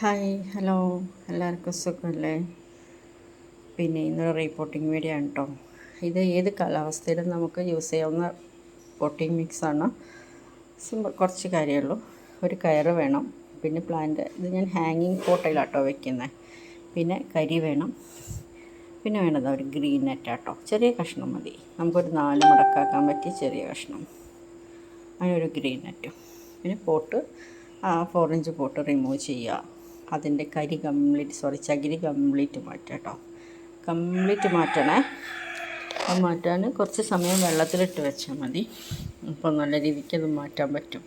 Hi hello. എല്ലാവർക്കും സുഖമല്ലേ? പിന്നെ ഇന്നൊരു റീപോർട്ടിംഗ് വീഡിയോ ആണ് കേട്ടോ ഇത് ഏത് കാലാവസ്ഥയിലും നമുക്ക് യൂസ് ചെയ്യാവുന്ന പോട്ടിംഗ് മിക്സാണ് സിമ്പിൾ കുറച്ച് കാര്യമുള്ളൂ ഒരു കയറ് വേണം. പിന്നെ പ്ലാന്റ് ഇത് ഞാൻ ഹാങ്ങിങ് പോട്ടയിലാട്ടോ വെക്കുന്നത് പിന്നെ കരി വേണം. പിന്നെ വേണ്ടത് ഒരു ഗ്രീൻ നെറ്റാട്ടോ ചെറിയ കഷ്ണം മതി. നമുക്കൊരു നാല് മുടക്കാക്കാൻ പറ്റിയ ചെറിയ കഷ്ണം. അതിനൊരു ഗ്രീൻ നെറ്റും പിന്നെ പോട്ട് ആ ഫോർ ഇഞ്ച് പോട്ട് റിമൂവ് ചെയ്യുക അതിന്റെ കരി കംപ്ലീറ്റ് സോറി ചകിരി കംപ്ലീറ്റ് മാറ്റുക കേട്ടോ കംപ്ലീറ്റ് മാറ്റണേ. അത് മാറ്റാൻ കുറച്ച് സമയം വെള്ളത്തിലിട്ട് വെച്ചാൽ മതി. അപ്പോൾ നല്ല രീതിക്ക് അത് മാറ്റാൻ പറ്റും.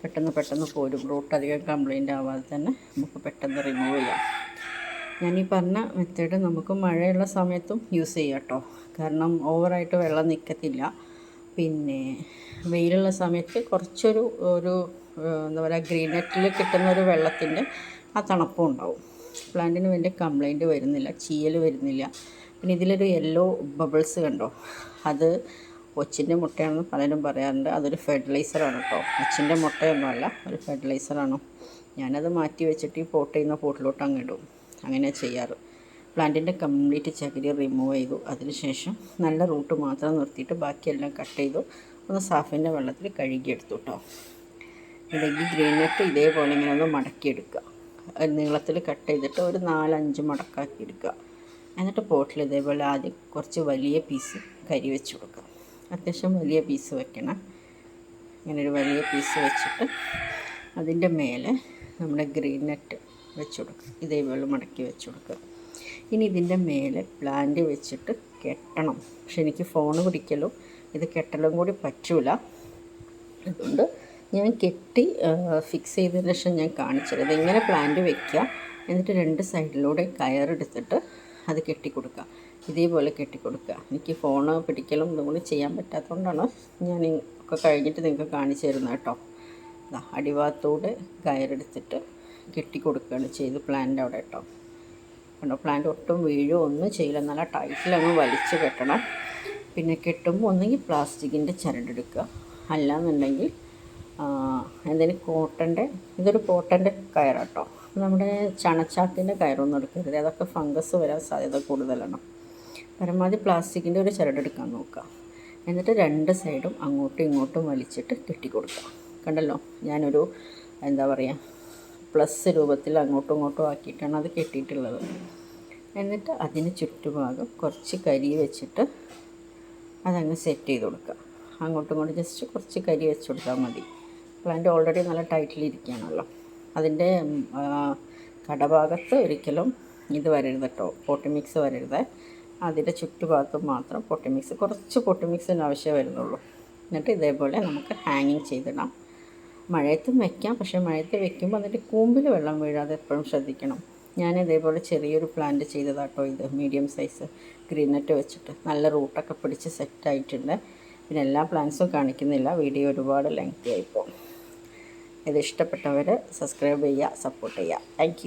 പെട്ടെന്ന് പെട്ടെന്ന് പോരും. റൂട്ട് അധികം കംപ്ലൈന്റ് ആവാതെ തന്നെ നമുക്ക് പെട്ടെന്ന് റിമൂവ് ചെയ്യാം. ഞാൻ ഈ പറഞ്ഞ മെത്തേഡ് നമുക്ക് മഴയുള്ള സമയത്തും യൂസ് ചെയ്യാം കേട്ടോ കാരണം ഓവറായിട്ട് വെള്ളം നിൽക്കത്തില്ല പിന്നെ വെയിലുള്ള സമയത്ത് കുറച്ചൊരു ഒരു എന്താ പറയുക ഗ്രീൻ നെറ്റിൽ കിട്ടുന്ന ഒരു വെള്ളത്തിന്റെ ആ തണുപ്പും ഉണ്ടാവും. പ്ലാന്റിന് വലിയ കംപ്ലൈന്റ് വരുന്നില്ല ചീയൽ വരുന്നില്ല. പിന്നെ ഇതിലൊരു യെല്ലോ ബബിൾസ് കണ്ടോ? അത് ഒച്ചിന്റെ മുട്ടയാണെന്ന് പലരും പറയാറുണ്ട്. അതൊരു ഫെർട്ടിലൈസറാണ് കേട്ടോ. ഒച്ചിന്റെ മുട്ടയൊന്നുമല്ല ഒരു ഫെർട്ടിലൈസറാണ് ഞാനത് മാറ്റി വെച്ചിട്ട് ഈ പോട്ട് ചെയ്യുന്ന പോട്ടിലോട്ട് അങ്ങ് ഇടും. അങ്ങനെയാണ് ചെയ്യാറ്. പ്ലാന്റിന്റെ കംപ്ലീറ്റ് ചകിരി റിമൂവ് ചെയ്തു. അതിനുശേഷം നല്ല റൂട്ട് മാത്രം നിർത്തിയിട്ട് ബാക്കിയെല്ലാം കട്ട് ചെയ്തു. ഒന്ന് സാഫിന്റെ വെള്ളത്തിൽ കഴുകിയെടുത്തു കേട്ടോ. ഇല്ലെങ്കിൽ ഗ്രീൻ നെറ്റ് ഇതേപോലെ ഇങ്ങനെ ഒന്ന് മടക്കിയെടുക്കുക. നീളത്തിൽ കട്ട് ചെയ്തിട്ട് ഒരു നാലഞ്ച് മടക്കാക്കി എടുക്കുക. എന്നിട്ട് പോട്ടിൽ ഇതേപോലെ ആദ്യം കുറച്ച് വലിയ പീസ് കരി വെച്ച് കൊടുക്കുക. അത്യാവശ്യം വലിയ പീസ് വെക്കണം. ഇങ്ങനെ ഒരു വലിയ പീസ് വെച്ചിട്ട് അതിന്റെ മേലെ നമ്മുടെ ഗ്രീൻ നെറ്റ് വെച്ച് കൊടുക്കുക. ഇതേപോലെ മടക്കി വെച്ച് കൊടുക്കുക. ഇനി ഇതിന്റെ മേലെ പ്ലാന്റ് വെച്ചിട്ട് കെട്ടണം. പക്ഷെ എനിക്ക് ഫോൺ പിടിക്കലും ഇത് കെട്ടലും കൂടി പറ്റൂല. അതുകൊണ്ട് ഞാൻ കെട്ടി ഫിക്സ് ചെയ്തതിന് ശേഷം ഞാൻ കാണിച്ചത്. ഇങ്ങനെ പ്ലാന്റ് വെക്കുക. എന്നിട്ട് രണ്ട് സൈഡിലൂടെ കയറെടുത്തിട്ട് അത് കെട്ടി കൊടുക്കുക ഇതേപോലെ കെട്ടി കൊടുക്കുക എനിക്ക് ഫോൺ പിടിക്കലും ഇതുകൊണ്ട് ചെയ്യാൻ പറ്റാത്തതുകൊണ്ടാണ് ഞാൻ ഒക്കെ കഴിഞ്ഞിട്ട് നിങ്ങൾക്ക് കാണിച്ചു തരുന്നത് കേട്ടോ. അടിഭാഗത്തൂടെ കയറെടുത്തിട്ട് കെട്ടി കൊടുക്കുകയാണ് ചെയ്ത് പ്ലാന്റ് അവിടെ കേട്ടോ. കണ്ടോ പ്ലാന്റ് ഒട്ടും വീഴോ ഒന്നും ചെയ്യില്ല. നല്ല ടൈറ്റിലങ്ങ് വലിച്ചു കെട്ടണം. പിന്നെ കെട്ടുമ്പോൾ ഒന്നെങ്കിൽ പ്ലാസ്റ്റിക്കിന്റെ ചരടെടുക്കുക അല്ലാന്നുണ്ടെങ്കിൽ എന്തെങ്കിലും കോട്ടന്റെ ഇതൊരു കോട്ടന്റെ കയറാട്ടോ. നമ്മുടെ ചണച്ചാക്കിന്റെ കയറൊന്നും എടുക്കരുത്. അതൊക്കെ ഫംഗസ് വരാൻ സാധ്യത കൂടുതലാണ്. പരമാവധി പ്ലാസ്റ്റിക്കിന്റെ ഒരു ചരടെടുക്കാൻ നോക്കുക. എന്നിട്ട് രണ്ട് സൈഡും അങ്ങോട്ടും ഇങ്ങോട്ടും വലിച്ചിട്ട് കെട്ടി കൊടുക്കുക കണ്ടല്ലോ? ഞാനൊരു എന്താ പറയുക പ്ലസ് രൂപത്തിൽ അങ്ങോട്ടും ഇങ്ങോട്ടും ആക്കിയിട്ടാണ് അത് കെട്ടിയിട്ടുള്ളത്. എന്നിട്ട് അതിന് ചുറ്റുഭാഗം കുറച്ച് കരി വെച്ചിട്ട് അതങ്ങ് സെറ്റ് ചെയ്ത് കൊടുക്കുക. അങ്ങോട്ടും ഇങ്ങോട്ടും ജസ്റ്റ് കുറച്ച് കരി വെച്ച് കൊടുത്താൽ മതി. പ്ലാന്റ് ഓൾറെഡി നല്ല ടൈറ്റിലിരിക്കുകയാണല്ലോ. അതിന്റെ കടഭാഗത്ത് ഒരിക്കലും ഇത് വരരുത് കേട്ടോ. പോട്ടി മിക്സ് വരരുത്. അതിന്റെ ചുറ്റുഭാഗത്ത് മാത്രം പോട്ടി മിക്സ് കുറച്ച് പൊട്ടി ആവശ്യം വരുന്നുള്ളൂ. എന്നിട്ട് ഇതേപോലെ നമുക്ക് ഹാങ്ങിങ് ചെയ്തിടാം. മഴയത്തും വെക്കാം പക്ഷേ മഴയത്ത് വെക്കുമ്പോൾ അതിന്റെ കൂമ്പിൽ വെള്ളം വീഴാതെ എപ്പോഴും ശ്രദ്ധിക്കണം. ഞാൻ ഇതേപോലെ ചെറിയൊരു പ്ലാന്റ് ചെയ്തതാട്ടോ ഇത് മീഡിയം സൈസ് ഗ്രീൻ നെറ്റ് വെച്ചിട്ട്. നല്ല റൂട്ടൊക്കെ പിടിച്ച് സെറ്റായിട്ടുണ്ട് പിന്നെ എല്ലാ പ്ലാന്റ്സും കാണിക്കുന്നില്ല. വീഡിയോ ഒരുപാട് ലെങ്തി ആയിപ്പോൾ ഇത് ഇഷ്ടപ്പെട്ടവർ സബ്സ്ക്രൈബ് ചെയ്യുക സപ്പോർട്ട് ചെയ്യുക. താങ്ക്